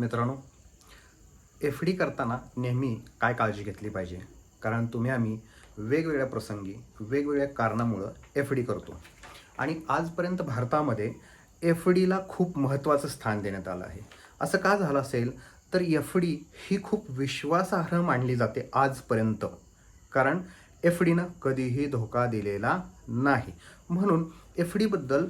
मित्रांनो F D करताना नेहमी काय काळजी घेतली पाहिजे? कारण तुम्ही आम्ही वेगवेगळ्या प्रसंगी वेगवेगळ्या कारणामुळं एफ डी करतो. आणि आजपर्यंत भारतामध्ये एफ डीला खूप महत्त्वाचं स्थान देण्यात आलं आहे. असं का झालं असेल? तर एफ डी ही खूप विश्वासार्ह मानली जाते आजपर्यंत. कारण एफ डीनं कधीही धोका दिलेला नाही. म्हणून एफ डीबद्दल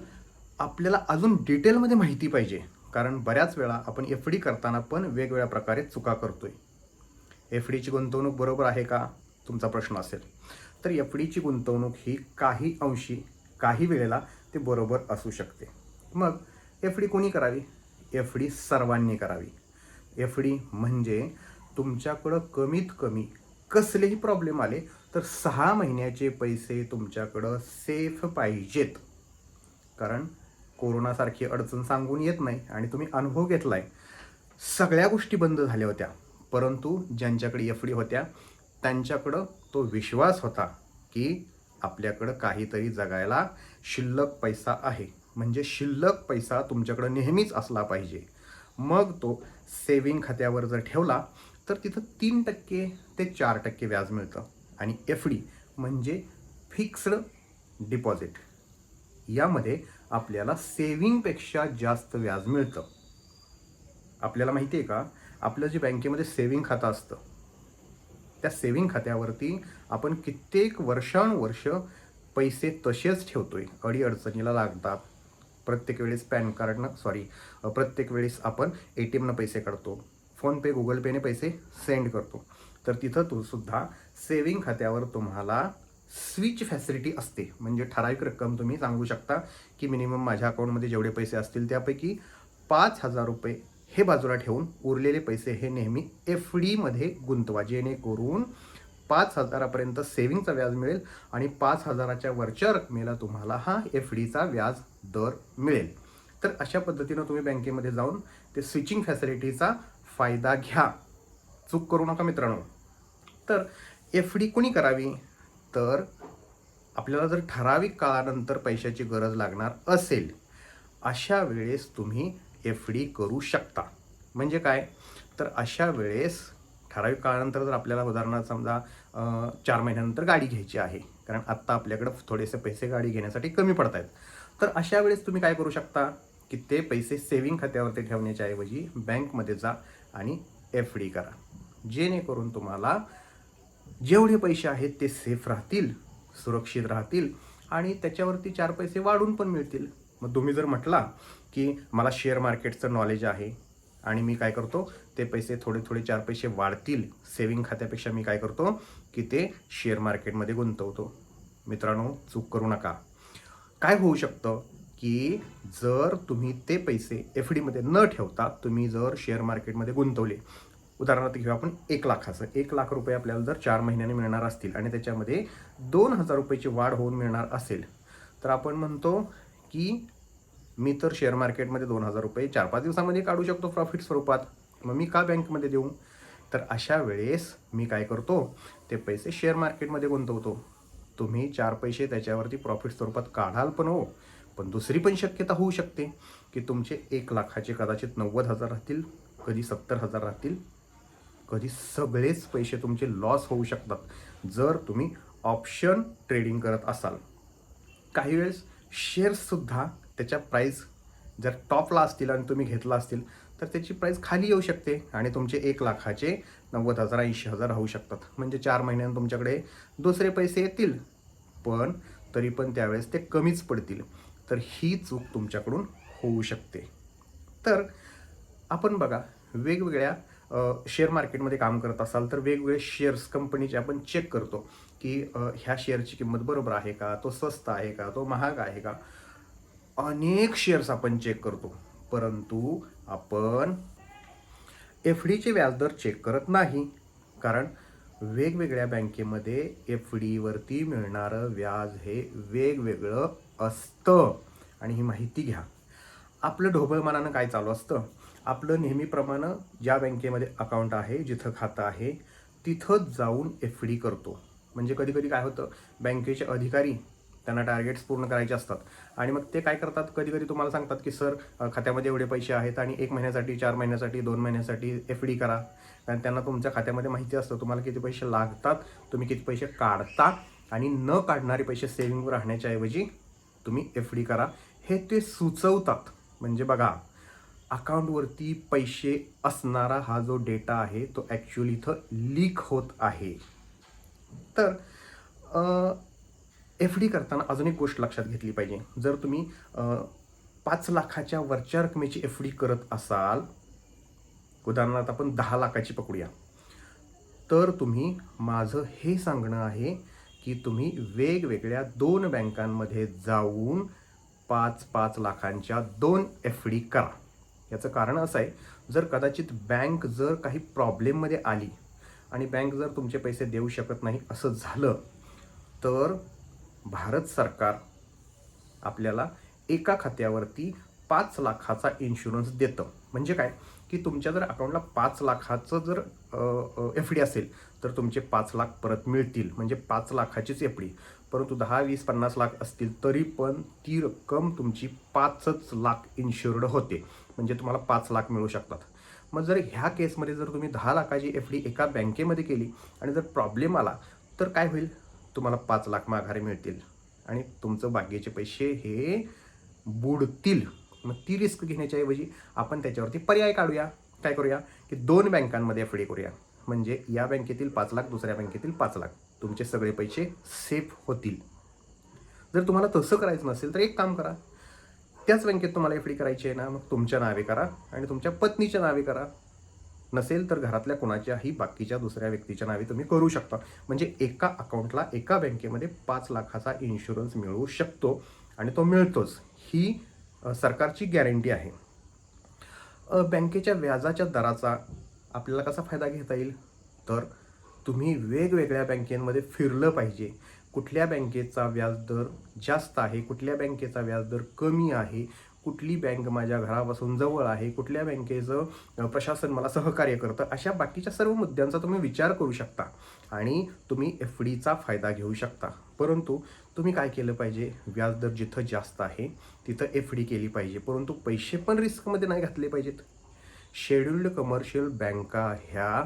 आपल्याला अजून डिटेलमध्ये माहिती पाहिजे. कारण बऱ्याच वेळा आपण एफ डी करताना पण वेगवेगळ्या प्रकारे चुका करतो आहे एफ डीची गुंतवणूक बरोबर आहे का? तुमचा प्रश्न असेल. तर एफ डीची गुंतवणूक ही काही अंशी काही वेळेला ते बरोबर असू शकते. मग एफ डी कोणी करावी? एफ डी सर्वांनी करावी. एफ डी म्हणजे तुमच्याकडं कमीत कमी कसलेही प्रॉब्लेम आले तर सहा महिन्याचे पैसे तुमच्याकडं सेफ पाहिजेत. कारण कोरोनासारखी अडचण सांगून येत नाही आणि तुम्ही अनुभव घेतलाय. सगळ्या गोष्टी बंद झाल्या होत्या. परंतु ज्यांच्याकडे एफ डी होत्या त्यांच्याकडं तो विश्वास होता की आपल्याकडं काहीतरी जगायला शिल्लक पैसा आहे. म्हणजे शिल्लक पैसा तुमच्याकडं नेहमीच असला पाहिजे. मग तो सेविंग खात्यावर जर ठेवला तर तिथं तीन टक्के ते चार टक्के व्याज मिळतं. आणि एफ डी म्हणजे फिक्स्ड डिपॉझिट यामध्ये आपल्याला सेविंगपेक्षा जास्त व्याज मिळतं. आपल्याला माहिती आहे का? आपलं जे बँकेमध्ये सेविंग खातं असतं त्या सेविंग खात्यावरती आपण कित्येक वर्षानुवर्ष पैसे तसेच ठेवतोय. अडी अडचणीला लागतात. प्रत्येक वेळेस पॅन कार्डनं सॉरी प्रत्येक वेळेस आपण ए टी एमनं पैसे काढतो. फोनपे गुगल पेने पैसे सेंड करतो. तर तिथं तो सुद्धा सेविंग खात्यावर तुम्हाला स्विच फॅसिलिटी असते. म्हणजे ठराविक रक्कम तुम्ही सांगू शकता की मिनिमम माझ्या अकाउंटमध्ये जेवढे पैसे असतील त्यापैकी पाच हजार रुपये हे बाजूला ठेवून उरलेले पैसे हे नेहमी एफ डीमध्ये गुंतवा. जेणेकरून पाच हजारापर्यंत सेविंगचा व्याज मिळेल आणि पाच हजाराच्या वरच्या रकमेला तुम्हाला हा एफ डीचा व्याज दर मिळेल. तर अशा पद्धतीनं तुम्ही बँकेमध्ये जाऊन ते स्विचिंग फॅसिलिटीचा फायदा घ्या. चूक करू नका मित्रांनो. तर एफ डी कोणी करावी? तर आपल्याला जर ठराविक काळानंतर पैशाची गरज लागणार असेल अशा वेळेस तुम्ही एफ डी करू शकता. म्हणजे काय? तर अशा वेळेस ठराविक काळानंतर जर आपल्याला उदाहरणार्थ समजा चार महिन्यानंतर गाडी घ्यायची आहे कारण आत्ता आपल्याकडं थोडेसे पैसे गाडी घेण्यासाठी कमी पडत आहेत. तर अशा वेळेस तुम्ही काय करू शकता? की ते पैसे सेविंग खात्यावरती ठेवण्याच्या ऐवजी बँकमध्ये जा आणि एफ डी करा. जेणेकरून तुम्हाला जेवढे पैसे आहेत ते सेफ राहतील सुरक्षित राहतील आणि त्याच्यावरती चार पैसे वाढून पण मिळतील. मग तुम्ही जर म्हटला की मला शेअर मार्केटचं नॉलेज आहे आणि मी काय करतो ते पैसे थोडे थोडे चार पैसे वाढतील. सेविंग खात्यापेक्षा मी काय करतो की ते शेअर मार्केटमध्ये गुंतवतो. मित्रांनो चूक करू नका. काय होऊ शकतं की जर तुम्ही ते पैसे एफ डीमध्ये न ठेवता तुम्ही जर शेअर मार्केटमध्ये गुंतवले उदाहरणार्थ घेऊ आपण एक लाखाचं. एक लाख रुपये आपल्याला जर चार महिन्याने मिळणार असतील आणि त्याच्यामध्ये दोन हजार रुपयाची वाढ होऊन मिळणार असेल तर आपण म्हणतो की मी तर शेअर मार्केटमध्ये दोन हजार रुपये चार पाच दिवसामध्ये काढू शकतो प्रॉफिट स्वरूपात. मग मी का बँकमध्ये देऊ? तर अशा वेळेस मी काय करतो? ते पैसे शेअर मार्केटमध्ये गुंतवतो. तुम्ही चार पैसे त्याच्यावरती प्रॉफिट स्वरूपात काढाल पण हो पण दुसरी पण शक्यता होऊ शकते की तुमचे एक लाखाचे कदाचित नव्वद हजार राहतील कधी सत्तर हजार राहतील कधी सगळेच पैसे तुमचे लॉस होऊ शकतात जर तुम्ही ऑप्शन ट्रेडिंग करत असाल. काही वेळेस शेअर्ससुद्धा त्याच्या प्राईस जर टॉपला असतील आणि तुम्ही घेतला असतील तर त्याची प्राईस खाली येऊ शकते आणि तुमचे एक लाखाचे नव्वद हजार ऐंशी हजार होऊ शकतात. म्हणजे चार महिन्यानं तुमच्याकडे दुसरे पैसे येतील पण तरी पण त्यावेळेस ते कमीच पडतील. तर ही चूक तुमच्याकडून होऊ शकते. तर आपण बघा वेगवेगळ्या शेअर मार्केटमध्ये काम करत असाल तर वेगवेगळे शेअर्स कंपनीचे आपण चेक करतो की ह्या शेअरची किंमत बरोबर आहे का तो स्वस्त आहे का तो महाग आहे का? अनेक शेअर्स आपण चेक करतो परंतु आपण एफ डीचे व्याजदर चेक करत नाही. कारण वेगवेगळ्या बँकेमध्ये एफ डीवरती मिळणारं व्याज हे वेगवेगळं असतं. आणि ही माहिती घ्या. आपलं ढोबळमानानं काय चालू असतं? आपलं नेहमीप्रमाणे ज्या बँकेमध्ये अकाउंट आहे जिथं खातं आहे तिथंच जाऊन एफ डी करतो. म्हणजे कधी कधी काय होतं बँकेचे अधिकारी त्यांना टार्गेट्स पूर्ण करायचे असतात. आणि मग ते काय करतात कधी कधी तुम्हाला सांगतात की सर खात्यामध्ये एवढे पैसे आहेत आणि एक महिन्यासाठी चार महिन्यासाठी दोन महिन्यासाठी एफ डी करा. कारण त्यांना तुमच्या खात्यामध्ये माहिती असतं तुम्हाला किती पैसे लागतात तुम्ही किती पैसे काढता आणि न काढणारे पैसे सेव्हिंग राहण्याच्या ऐवजी तुम्ही एफ डी करा. हे ते सुचवतात. म्हणजे बघा अकाउंटवरती पैसे असणारा हा जो डेटा आहे तो ॲक्च्युली इथं लीक होत आहे. तर एफ डी करताना अजून एक गोष्ट लक्षात घेतली पाहिजे. जर तुम्ही पाच लाखाच्या वरच्या रकमेची एफ डी करत असाल उदाहरणार्थ आपण दहा लाखाची पकडूया. तर तुम्ही माझं हे सांगणं आहे की तुम्ही वेगवेगळ्या दोन बँकांमध्ये जाऊन पाच पाच लाखांच्या दोन एफ डी करा. याचं कारण असं आहे जर कदाचित बँक जर काही प्रॉब्लेममध्ये आली आणि बँक जर तुमचे पैसे देऊ शकत नाही असं झालं तर भारत सरकार आपल्याला एका खात्यावरती पाच लाखाचा इन्शुरन्स देतं. म्हणजे काय? की तुमच्या जर अकाउंटला पाच लाखाचं जर एफ डी असेल तर तुमचे पाच लाख परत मिळतील. म्हणजे पाच लाखाचीच एफ डी परंतु दहा वीस पन्नास लाख असतील तरी पण ती रक्कम तुमची पाचच लाख इन्शुर्ड होते. म्हणजे तुम्हाला पाच लाख मिळू शकतात. मग जर ह्या केसमध्ये जर तुम्ही दहा लाखाची एफ डी एका बँकेमध्ये केली आणि जर प्रॉब्लेम आला तर काय होईल? तुम्हाला पाच लाख माघारी मिळतील. आणि तुमचं बाकीचे पैसे हे बुडतील. मग ती रिस्क घेण्याच्याऐवजी आपण त्याच्यावरती पर्याय काढूया. काय करूया? की दोन बँकांमध्ये एफ डी करूया. म्हणजे या बँकेतील पाच लाख दुसऱ्या बँकेतील पाच लाख. तुमचे सगळे पैसे सेफ होतील. जर तुम्हाला तसं करायचं नसेल तर एक काम करा. त्याच बँकेत तुम्हाला एफ डी करायची आहे ना मग तुमच्या नावे करा आणि तुमच्या पत्नीच्या नावे करा. नसेल तर घरातल्या कोणाच्याही बाकीच्या दुसऱ्या व्यक्तीच्या नावे तुम्ही करू शकता. म्हणजे एका अकाउंटला एका बँकेमध्ये पाच लाखाचा इन्शुरन्स मिळू शकतो आणि तो मिळतोच. ही सरकारची गॅरंटी आहे. बँकेच्या व्याजाच्या दराचा आपल्याला कसा फायदा घेता येईल? तर तुम्ही वेगवेगळ्या बँकेमध्ये फिरलं पाहिजे. कुठल्या बँकेचा व्याजदर जास्त आहे? कुठल्या बँकेचा व्याजदर कमी आहे? कुठली बँक माझ्या घरापासून जवळ आहे? कुठल्या बँकेचं प्रशासन मला सहकार्य करतं? अशा बाकीच्या सर्व मुद्द्यांचा तुम्ही विचार करू शकता आणि तुम्ही एफ डीचा फायदा घेऊ शकता. परंतु तुम्ही काय केलं पाहिजे? व्याजदर जिथं जास्त आहे तिथं एफ डी केली पाहिजे. परंतु पैसे पण रिस्कमध्ये नाही घातले पाहिजेत. शेड्युल्ड कमर्शियल बँका ह्या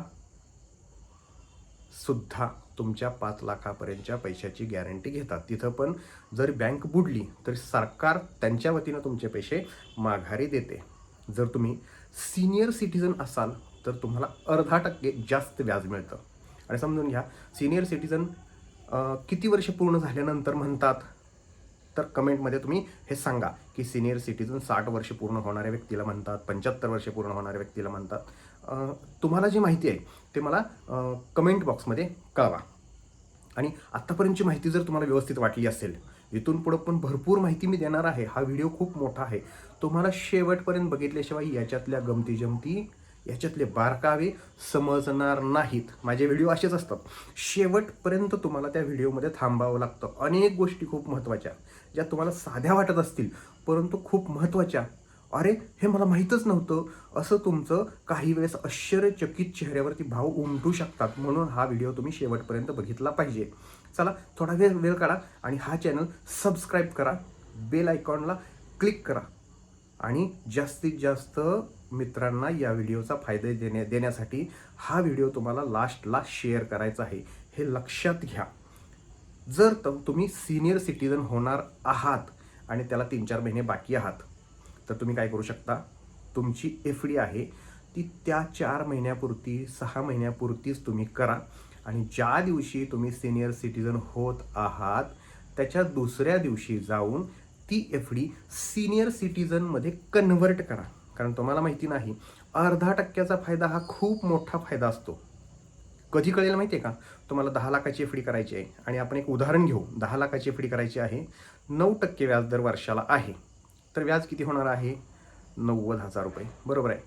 सुद्धा तुमच्या पाच लाखापर्यंतच्या पैशाची गॅरंटी घेतात. तिथं पण जर बँक बुडली तर सरकार त्यांच्या वतीनं तुमचे पैसे माघारी देते. जर तुम्ही सिनियर सिटीजन असाल तर तुम्हाला अर्धा टक्के जास्त व्याज मिळतं. आणि समजून घ्या सिनियर सिटीजन किती वर्ष पूर्ण झाल्यानंतर म्हणतात? तर कमेंटमध्ये तुम्ही हे सांगा की सिनियर सिटीजन साठ वर्ष पूर्ण होणाऱ्या व्यक्तीला म्हणतात पंच्याहत्तर वर्ष पूर्ण होणाऱ्या व्यक्तीला म्हणतात. तुम्हाला जी माहिती आहे ते मला कमेंट बॉक्समध्ये कळवा. आणि आत्तापर्यंतची माहिती जर तुम्हाला व्यवस्थित वाटली असेल इथून पुढं पण भरपूर माहिती मी देणार आहे. हा व्हिडिओ खूप मोठा आहे. तुम्हाला शेवटपर्यंत बघितल्याशिवाय याच्यातल्या गमती जमती याच्यातले बारकावे समजणार नाहीत. माझे व्हिडिओ असेच असतात. शेवटपर्यंत तुम्हाला त्या व्हिडिओमध्ये थांबावं लागतं. अनेक गोष्टी खूप महत्त्वाच्या ज्या तुम्हाला साध्या वाटत असतील परंतु खूप महत्त्वाच्या. अरे हे मला माहीतच नव्हतं. असं तुमचं काही वेळेस आश्चर्यचकित चेहऱ्यावरती भाव उमटू शकतात म्हणून हा व्हिडिओ तुम्ही शेवटपर्यंत बघितला पाहिजे. चला थोडा वेळ वेळ काढा आणि हा चॅनल सबस्क्राईब करा. बेल आयकॉनला क्लिक करा. आणि जास्तीत जास्त मित्रांना या व्हिडिओचा फायदा देण्या देण्यासाठी हा व्हिडिओ तुम्हाला लास्टला शेअर करायचा आहे. हे लक्षात घ्या. जर तुम्ही सिनियर सिटीजन होणार आहात आणि त्याला तीन चार महिने बाकी आहात तर तुम्ही काय करू शकता? तुमची एफ डी आहे ती त्या चार महिन्यापुरती सहा महिन्यापुरतीच तुम्ही करा. आणि ज्या दिवशी तुम्ही सिनियर सिटीजन होत आहात त्याच्या दुसऱ्या दिवशी जाऊन ती एफ डी सिनियर सिटीजनमध्ये कन्व्हर्ट करा. कारण तुम्हाला माहिती नाही अर्धा टक्क्याचा फायदा हा खूप मोठा फायदा असतो. कधी कळेल माहिती आहे का? तुम्हाला दहा लाखाची एफ डी करायची आहे. आणि आपण एक उदाहरण घेऊ. दहा लाखाची एफ डी करायची आहे. नऊ टक्के व्याजदर वर्षाला आहे. तर व्याज किती होणार आहे? नव्वद हजार रुपये. बरोबर आहे.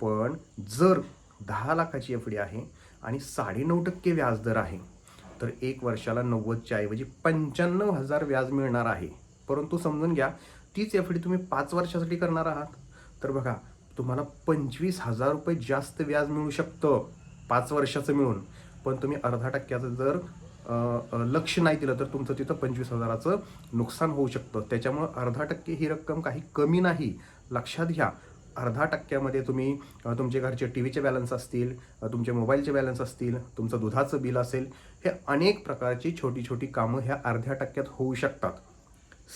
पण जर दहा लाखाची एफ डी आहे आणि साडेनऊ टक्के व्याजदर आहे तर एक वर्षाला नव्वदच्या ऐवजी पंच्याण्णव हजार व्याज मिळणार आहे. परंतु समजून घ्या तीच एफ डी तुम्ही पाच वर्षासाठी करणार आहात. तर बघा तुम्हाला पंचवीस हजार रुपये जास्त व्याज मिळू शकतं पाच वर्षाचं मिळून. पण तुम्ही अर्धा टक्क्याचं जर लक्ष नाही दिलं तर तुमचं तिथं पंचवीस हजाराचं नुकसान होऊ शकतं. त्याच्यामुळं अर्धा टक्के ही रक्कम काही कमी नाही. लक्षात घ्या. अर्धा टक्क्यामध्ये तुम्ही तुमचे घरचे टी व्हीचे बॅलन्स असतील तुमचे मोबाईलचे बॅलन्स असतील तुमचं दुधाचं बिल असेल हे अनेक प्रकारची छोटी छोटी कामं ह्या अर्ध्या टक्क्यात होऊ शकतात.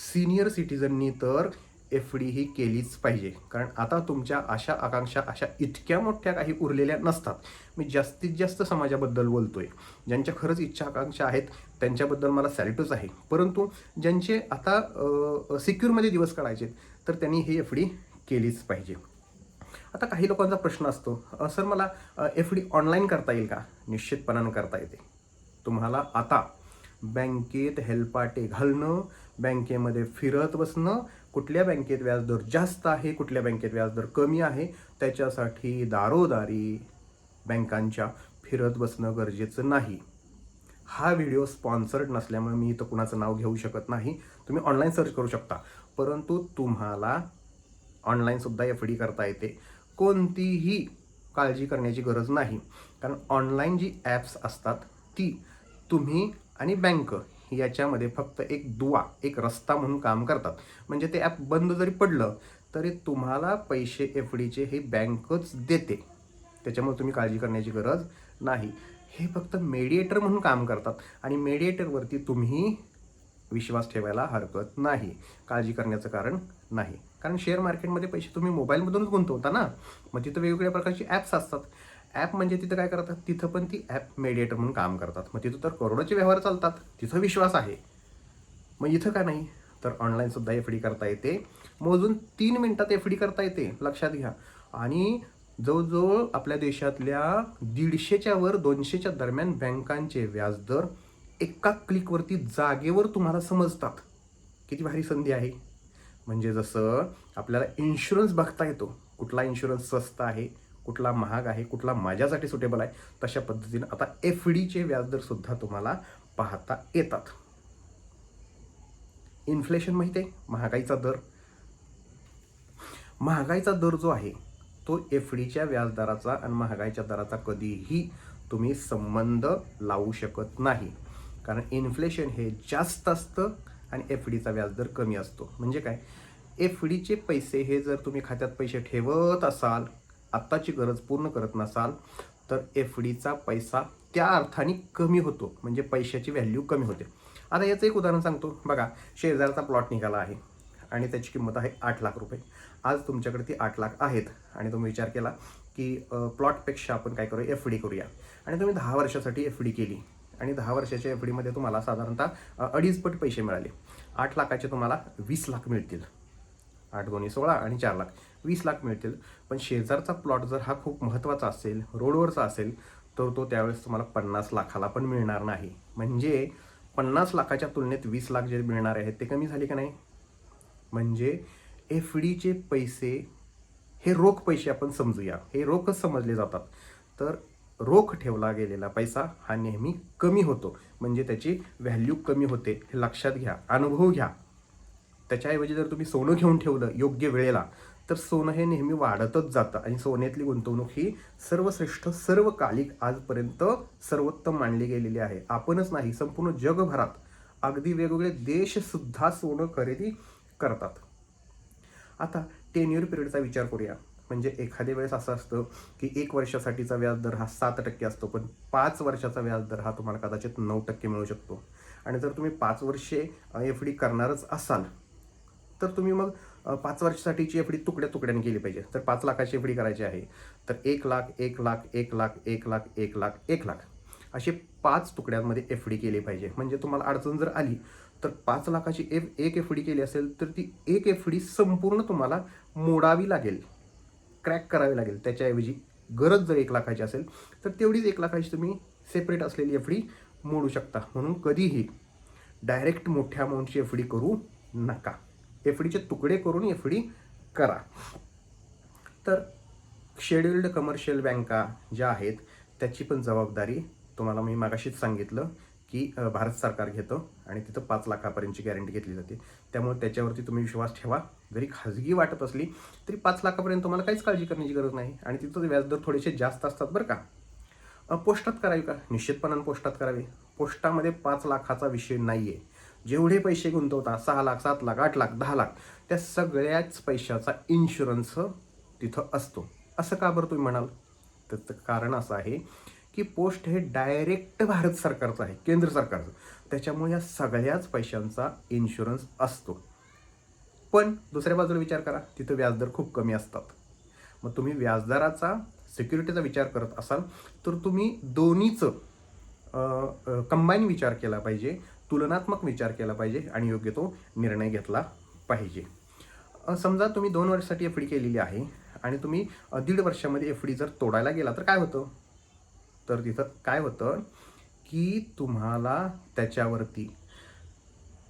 सिनियर सिटीजननी तर एफ डी ही केलीच पाहिजे. कारण आता तुमच्या आशा आकांक्षा अशा इतक्या मोठ्या काही उरलेल्या नसतात. मी जास्तीत जास्त समाजाबद्दल बोलतोय. ज्यांच्या खरंच इच्छा आकांक्षा आहेत त्यांच्याबद्दल मला सॅल्यूटच आहे. परंतु ज्यांचे आता सिक्युरमध्ये दिवस काढायचे तर त्यांनी ही एफ डी केलीच पाहिजे. आता काही लोकांचा प्रश्न असतो सर मला एफ डी ऑनलाईन करता येईल का? निश्चितपणानं करता येते. तुम्हाला आता बँकेत हेलपाटे घालणं बँकेमध्ये फिरत बसणं कुठल्या बँकेत व्याजदर जास्त आहे कुठल्या बँकेत व्याजदर कमी आहे त्याच्यासाठी दारोदारी बँकांच्या फिरत बसणं गरजेचं नाही. हा व्हिडिओ स्पॉन्सर्ड नसल्यामुळे मी इथं कुणाचं नाव घेऊ शकत नाही. तुम्ही ऑनलाईन सर्च करू शकता. परंतु तुम्हाला ऑनलाईनसुद्धा एफ डी करता येते. कोणतीही काळजी करण्याची गरज नाही. कारण ऑनलाईन जी ॲप्स असतात ती तुम्ही आणि बँक याच्यामध्ये फक्त एक दुवा एक रस्ता म्हणून काम करतात. म्हणजे ते ॲप बंद जरी पडलं तरी तुम्हाला पैसे एफ डीचे हे बँकच देते. त्याच्यामुळे तुम्ही काळजी करण्याची गरज नाही. हे फक्त मेडिएटर म्हणून काम करतात. आणि मेडिएटरवरती तुम्ही विश्वास ठेवायला हरकत नाही. काळजी करण्याचं कारण नाही. कारण शेअर मार्केटमध्ये पैसे तुम्ही मोबाईलमधूनच गुंतवता ना? मग तिथं वेगवेगळ्या प्रकारची ॲप्स असतात. ॲप म्हणजे तिथं काय करतात? तिथं पण ती ॲप मेडिएटर म्हणून काम करतात. मग तिथं तर करोडोचे व्यवहार चालतात. तिथं विश्वास आहे. मग इथं का नाही? तर ऑनलाईनसुद्धा एफ डी करता येते. मोजून तीन मिनटात एफ डी करता येते. लक्षात घ्या. आणि जवळजवळ आपल्या देशातल्या दीडशेच्या वर दोनशेच्या दरम्यान बँकांचे व्याजदर एका क्लिकवरती जागेवर तुम्हाला समजतात. किती भारी संधी आहे. म्हणजे जसं आपल्याला इन्शुरन्स बघता येतो. कुठला इन्शुरन्स स्वस्त आहे? कुठला महाग आहे कुठला माझ्यासाठी सुटेबल आहे तशा पद्धतीनं आता एफ डीचे व्याजदरसुद्धा तुम्हाला पाहता येतात. इन्फ्लेशन माहिती आहे महागाईचा दर. महागाईचा दर जो आहे तो एफ डीच्या व्याजदराचा आणि महागाईच्या दराचा कधीही तुम्ही संबंध लावू शकत नाही. कारण इन्फ्लेशन हे जास्त असतं आणि एफ डीचा व्याजदर कमी असतो. म्हणजे काय? एफ डीचे पैसे हे जर तुम्ही खात्यात पैसे ठेवत असाल आत्ताची गरज पूर्ण करत नसाल तर एफ डीचा पैसा त्या अर्थाने कमी होतो. म्हणजे पैशाची व्हॅल्यू कमी होते. आता याचं एक उदाहरण सांगतो. बघा शेजारचा प्लॉट निघाला आहे आणि त्याची किंमत आहे आठ लाख रुपये. आज तुमच्याकडे ती आठ लाख आहेत आणि तुम्ही विचार केला की प्लॉटपेक्षा आपण काय करूया? एफ डी करूया. आणि तुम्ही दहा वर्षासाठी एफ डी केली आणि दहा वर्षाच्या एफ डीमध्ये तुम्हाला साधारणतः अडीचपट पैसे मिळाले. आठ लाखाचे तुम्हाला वीस लाख मिळतील. आठ दोन्ही सोळा आणि चार लाख. वीस लाख मिळतील. पण शेजारचा प्लॉट जर हा खूप महत्त्वाचा असेल रोडवरचा असेल तर तो त्यावेळेस तुम्हाला पन्नास लाखाला पण मिळणार नाही. म्हणजे पन्नास लाखाच्या तुलनेत वीस लाख जे मिळणार आहेत ते कमी झाले का नाही? म्हणजे एफ डीचे पैसे हे रोख पैसे आपण समजूया. हे रोखच समजले जातात. तर रोख ठेवला गेलेला पैसा हा नेहमी कमी होतो. म्हणजे त्याची व्हॅल्यू कमी होते. हे लक्षात घ्या. अनुभव घ्या. त्याच्याऐवजी जर तुम्ही सोनं घेऊन ठेवलं योग्य वेळेला तर सोनं हे नेहमी वाढतच जातं. आणि सोन्यातली गुंतवणूक ही सर्वश्रेष्ठ सर्वकालिक आजपर्यंत सर्वोत्तम मानली गेलेली आहे. आपणच नाही संपूर्ण जगभरात अगदी वेगवेगळे देशसुद्धा सोनं खरेदी करतात. आता टेन्युअर पिरियडचा विचार करूया. म्हणजे एखाद्या वेळेस असं असतं की एक वर्षासाठीचा व्याजदर हा सात टक्के असतो पण पाच वर्षाचा व्याजदर हा तुम्हाला कदाचित नऊ टक्के मिळू शकतो. आणि जर तुम्ही पाच वर्षे एफ डी करणारच असाल तर तुम्ही मग पाच वर्षासाठीची एफ डी तुकड्या तुकड्याने केली पाहिजे. तर पाच लाखाची एफ डी करायची आहे. तर एक लाख एक लाख एक लाख एक लाख एक लाख एक लाख. असे पाच तुकड्यांमध्ये एफ डी केली पाहिजे. म्हणजे तुम्हाला अडचण जर आली तर पाच लाखाची एफ एक एफ डी केली असेल तर ती एक एफ डी संपूर्ण तुम्हाला मोडावी लागेल. क्रॅक करावी लागेल. त्याच्याऐवजी गरज जर एक लाखाची असेल तर तेवढीच एक लाखाची तुम्ही सेपरेट असलेली एफ डी मोडू शकता. म्हणून कधीही डायरेक्ट मोठ्या अमाऊंटची एफ डी करू नका. एफ डीचे तुकडे करून एफ डी करा. तर शेड्युल्ड कमर्शियल बँका ज्या आहेत त्याची पण जबाबदारी तुम्हाला मी मागाशीच सांगितलं की भारत सरकार घेतं आणि तिथं पाच लाखापर्यंतची गॅरंटी घेतली जाते. त्यामुळे त्याच्यावरती तुम्ही विश्वास ठेवा. जरी खाजगी वाटत असली तरी पाच लाखापर्यंत तुम्हाला काहीच काळजी करण्याची गरज नाही. आणि तिथं व्याजदर थोडेसे जास्त असतात बरं का. पोस्टात करावी का? निश्चितपणानं पोस्टात करावी. पोस्टामध्ये पाच लाखाचा विषय नाही आहे जेवढे पैसे गुंतवता सहा लाख सात लाख आठ लाख दहा लाख त्या सगळ्याच पैशाचा इन्शुरन्स तिथं असतो. असं का बरं तुम्ही म्हणाल? त्याचं कारण असं आहे की पोस्ट हे डायरेक्ट भारत सरकारचं आहे केंद्र सरकारचं. त्याच्यामुळे या सगळ्याच पैशांचा इन्शुरन्स असतो. पण दुसऱ्या बाजूला विचार करा तिथं व्याजदर खूप कमी असतात. मग तुम्ही व्याजदराचा सिक्युरिटीचा विचार करत असाल तर तुम्ही दोन्हीचं कंबाईन विचार केला पाहिजे. तुलनात्मक विचार केला पाहिजे आणि योग्य तो निर्णय घेतला पाहिजे. समजा तुम्ही दोन वर्षासाठी एफ डी केलेली आहे आणि तुम्ही दीड वर्षामध्ये एफ डी जर तोडायला गेला तर काय होतं? तर तिथं काय होतं की तुम्हाला त्याच्यावरती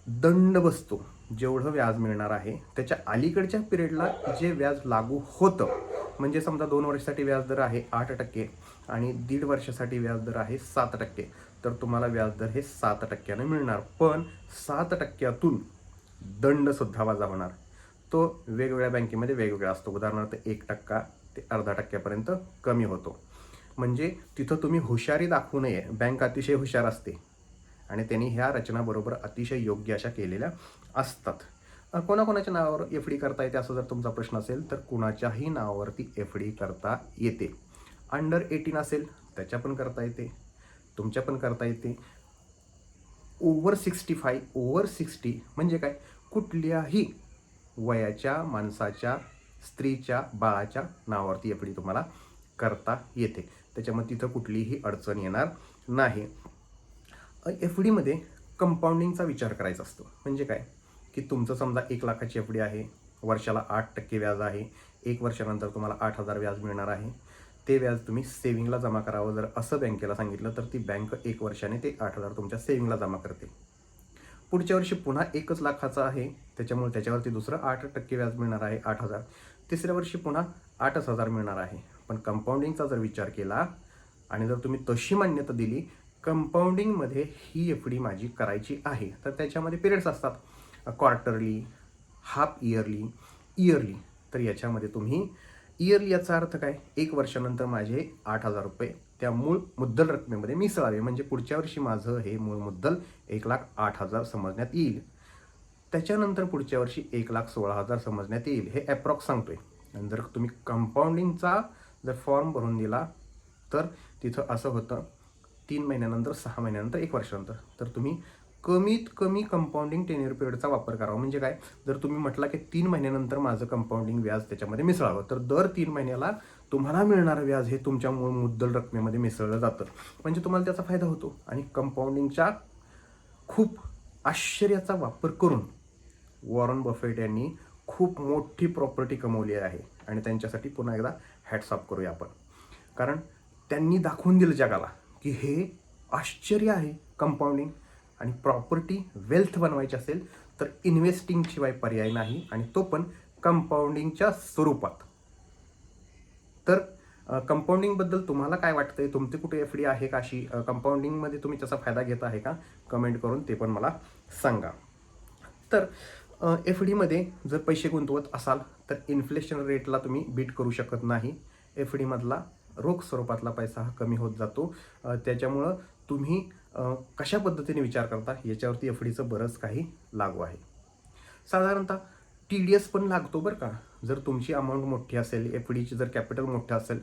दंड बसतो. जेवढं व्याज मिळणार आहे त्याच्या अलीकडच्या पिरियडला जे व्याज लागू होतं म्हणजे समजा दोन वर्षासाठी व्याजदर आहे आठ टक्के आणि दीड वर्षासाठी व्याजदर आहे सात टक्के तर तुम्हाला व्याजदर हे सात टक्क्यानं मिळणार. पण सात टक्क्यातून दंडसुद्धा वजा होणार तो वेगवेगळ्या बँकेमध्ये वेगवेगळा असतो. उदाहरणार्थ एक टक्का ते अर्धा टक्क्यापर्यंत कमी होतो. म्हणजे तिथं तुम्ही हुशारी दाखवू नये. बँक अतिशय हुशार असते. आणि त्यांनी ह्या रचनाबरोबर अतिशय योग्य अशा केलेल्या असतात. कोणाकोणाच्या नावावर एफ डी करता येते असं जर तुमचा प्रश्न असेल तर कुणाच्याही नावावरती एफ डी करता येते. अंडर एटीन असेल त्याच्या पण करता येते. तुमच्या पण करता येते. Over sixty five over sixty म्हणजे काय? कुठल्याही वयाच्या माणसाच्या स्त्रीच्या बाळाच्या नावावरती एफ डी तुम्हाला करता येते. त्याच्यामुळे तिथं कुठलीही अडचण येणार नाही. एफ डीमध्ये कंपाऊंडिंगचा विचार करायचा असतो. म्हणजे काय? की तुमचं समजा एक लाखाची एफ डी आहे वर्षाला आठ टक्के व्याज आहे एक वर्षानंतर तुम्हाला आठ हजार व्याज मिळणार आहे. ते व्याज तुम्ही सेव्हिंगला जमा करावं. जर असं बँकेला सांगितलं तर ती बँक एक वर्षाने ते आठ हजार तुमच्या सेव्हिंगला जमा करते. पुढच्या वर्षी पुन्हा एकच लाखाचं आहे त्याच्यामुळे त्याच्यावरती दुसरं आठ टक्के व्याज मिळणार आहे आठ हजार. तिसऱ्या वर्षी पुन्हा आठच हजार मिळणार आहे. पण कंपाऊंडिंगचा जर विचार केला आणि जर तुम्ही तशी मान्यता दिली कंपाऊंडिंगमध्ये ही एफ डी माझी करायची आहे. तर त्याच्यामध्ये पिरियड्स असतात. क्वार्टरली हाफ इयरली इयरली तर याच्यामध्ये तुम्ही इयरली याचा अर्थ काय? एक वर्षानंतर माझे आठ हजार रुपये. त्या मूळ मुद्दल रकमेमध्ये मिसळावे. म्हणजे पुढच्या वर्षी माझं हे मूळ मुद्दल एक लाख आठ हजार समजण्यात येईल. त्याच्यानंतर पुढच्या वर्षी एक लाख सोळा हजार समजण्यात येईल. हे अप्रॉक्स सांगतोय. आणि जर तुम्ही कंपाऊंडिंगचा जर फॉर्म भरून दिला तर तिथं असं होतं. तीन महिन्यानंतर सहा महिन्यानंतर एक वर्षानंतर. तर तुम्ही कमीत कमी कंपाऊंडिंग टेन्युअर पिरियडचा वापर करावा. म्हणजे काय? जर तुम्ही म्हटला की तीन महिन्यानंतर माझं कंपाऊंडिंग व्याज त्याच्यामध्ये मिसळावं तर दर तीन महिन्याला तुम्हाला मिळणारं व्याज हे तुमच्या मूळ मुद्दल रकमेमध्ये मिसळलं जातं. म्हणजे तुम्हाला त्याचा फायदा होतो. आणि कंपाऊंडिंगच्या खूप आश्चर्याचा वापर करून वॉरन बफेट यांनी खूप मोठी प्रॉपर्टी कमवली आहे. आणि त्यांच्यासाठी पुन्हा एकदा हॅट्स करूया आपण. कारण त्यांनी दाखवून दिलं जगाला. की हे आश्चर्य आहे कंपाऊंडिंग आणि प्रॉपर्टी वेल्थ बनवायची असेल तर इन्व्हेस्टिंगशिवाय पर्याय नाही आणि तो पण कंपाऊंडिंगच्या स्वरूपात. तर कंपाऊंडिंगबद्दल तुम्हाला काय वाटतंय? तुमचे कुठे एफ डी आहे का अशी? कंपाऊंडिंगमध्ये तुम्ही त्याचा फायदा घेत आहे का? कमेंट करून ते पण मला सांगा. तर एफ डीमध्ये जर पैसे गुंतवत असाल तर इन्फ्लेशन रेटला तुम्ही बीट करू शकत नाही. एफ डीमधला रोख स्वरूपातला पैसा हा कमी होत जातो. त्याच्यामुळं तुम्ही कशा पद्धतीने विचार करता याच्यावरती एफ डीचं बरंच काही लागू आहे. साधारणतः टी डी एस पण लागतो बरं का. जर तुमची अमाऊंट मोठी असेल एफ डीची जर कॅपिटल मोठं असेल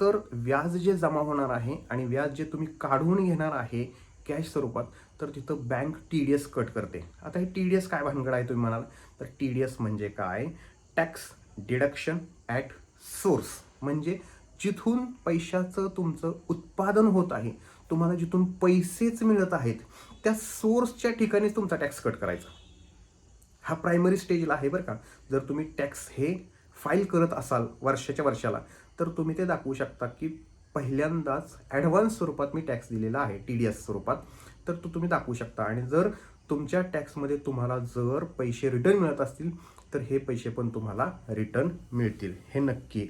तर व्याज जे जमा होणार आहे आणि व्याज जे तुम्ही काढून घेणार आहे कॅश स्वरूपात तर तिथं bank T D S cut करते. आता हे टी डी एस काय भानगड आहे तुम्ही म्हणाल? तर टी डी एस म्हणजे काय? टॅक्स डिडक्शन ॲट सोर्स म्हणजे जिथून पैशाचं तुमचं उत्पादन होत आहे तुम्हाला जिथून पैसेच मिळत आहेत त्या सोर्सच्या ठिकाणीच तुमचा टॅक्स कट करायचा. हा प्रायमरी स्टेजला आहे बरं का. जर तुम्ही टॅक्स हे फाईल करत असाल वर्षाच्या वर्षाला तर तुम्ही ते दाखवू शकता की पहिल्यांदाच ॲडव्हान्स स्वरूपात मी टॅक्स दिलेला आहे टी डी एस स्वरूपात. तर तो तुम्ही दाखवू शकता. आणि जर तुमच्या टॅक्समध्ये तुम्हाला जर पैसे रिटर्न मिळत असतील तर हे पैसे पण तुम्हाला रिटर्न मिळतील. हे नक्की.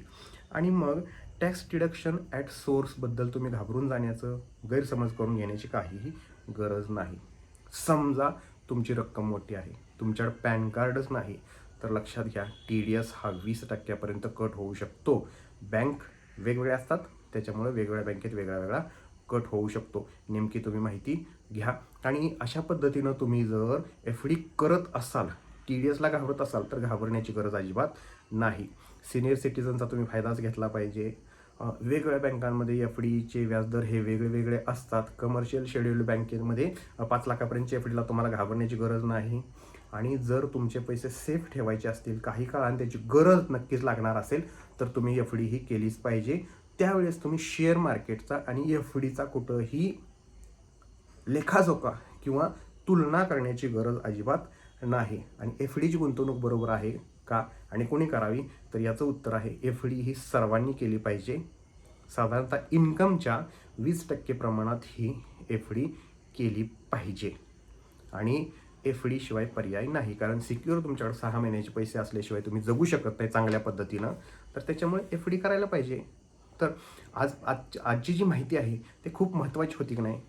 आणि मग टॅक्स डिडक्शन ॲट सोर्सबद्दल तुम्ही घाबरून जाण्याचं गैरसमज करून घेण्याची काहीही गरज नाही. समजा तुमची रक्कम मोठी आहे तुमच्याकडे पॅन कार्डच नाही तर लक्षात घ्या टी डी एस हा वीस टक्क्यापर्यंत कट होऊ शकतो. बँक वेगवेगळ्या असतात त्याच्यामुळे वेगवेगळ्या बँकेत वेगळा वेगळा कट होऊ शकतो. नेमकी तुम्ही माहिती घ्या. आणि अशा पद्धतीनं तुम्ही जर एफ डी करत असाल टी डी एसला घाबरत असाल तर घाबरण्याची गरज अजिबात नाही. सिनियर सिटीजनचा तुम्ही फायदाच घेतला पाहिजे. वेगवेगळ्या बँकांमध्ये एफ डीचे व्याजदर हे वेगळे वेगळे असतात. कमर्शियल शेड्युल्ड बँकेमध्ये पाच लाखापर्यंतच्या एफ डीला तुम्हाला घाबरण्याची गरज नाही. आणि जर तुमचे पैसे सेफ ठेवायचे असतील काही काळाने त्याची गरज नक्कीच लागणार असेल तर तुम्ही एफ डी ही केलीच पाहिजे. त्यावेळेस तुम्ही शेअर मार्केटचा आणि एफ डीचा कुठंही लेखाजोखा किंवा तुलना करण्याची गरज अजिबात नाही. आणि एफ डीची गुंतवणूक बरोबर आहे. का आणि कोणी करावी? तर याचं उत्तर आहे एफ डी ही सर्वांनी केली पाहिजे. साधारणतः इन्कमच्या वीस टक्के प्रमाणात ही एफ डी केली पाहिजे. आणि एफ डी शिवाय पर्याय नाही कारण सिक्युअर तुमच्याकडे सहा महिन्याचे पैसे असल्याशिवाय तुम्ही जगू शकत नाही चांगल्या पद्धतीनं. तर त्याच्यामुळे एफ डी करायला पाहिजे. तर आज आज आजची जी माहिती आहे ते खूप महत्त्वाची होती की नाही?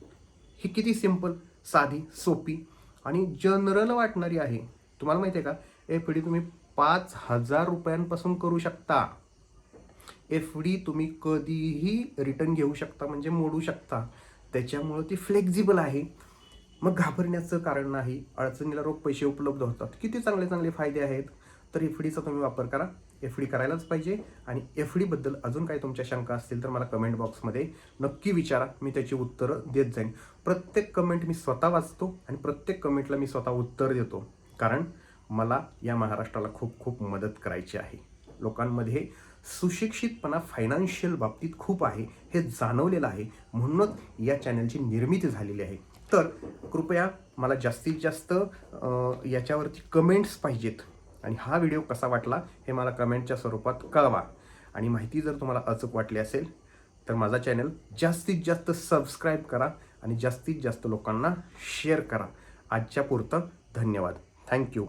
ही किती सिंपल साधी सोपी आणि जनरल वाटणारी आहे. तुम्हाला माहिती आहे का? एफ डी तुम्ही पाच हजार रुपयांपासून करू शकता. एफ डी तुम्ही कधीही रिटर्न घेऊ शकता म्हणजे मोडू शकता. त्याच्यामुळं ती फ्लेक्झिबल आहे. मग घाबरण्याचं कारण नाही. अडचणीला रोख पैसे उपलब्ध होतात. किती चांगले चांगले फायदे आहेत. तर एफ डीचा तुम्ही वापर करा. एफ डी करायलाच पाहिजे. आणि एफ डीबद्दल अजून काही तुमच्या शंका असतील तर मला कमेंट बॉक्समध्ये नक्की विचारा. मी त्याची उत्तरं देत जाईन. प्रत्येक कमेंट मी स्वतः वाचतो आणि प्रत्येक कमेंटला मी स्वतः उत्तर देतो. कारण मला या महाराष्ट्राला खूप खूप मदत करायची आहे. लोकांमध्ये सुशिक्षितपणा फायनान्शियल बाबतीत खूप आहे हे जाणवलेलं आहे. म्हणूनच या चॅनलची निर्मिती झालेली आहे. तर कृपया मला जास्तीत जास्त याच्यावरती कमेंट्स पाहिजेत. आणि हा व्हिडिओ कसा वाटला हे मला कमेंटच्या स्वरूपात कळवा. आणि माहिती जर तुम्हाला अचूक वाटली असेल तर माझा चॅनल जास्तीत जास्त सबस्क्राईब करा आणि जास्तीत जास्त लोकांना शेअर करा. आजच्या पुरतं धन्यवाद. थँक्यू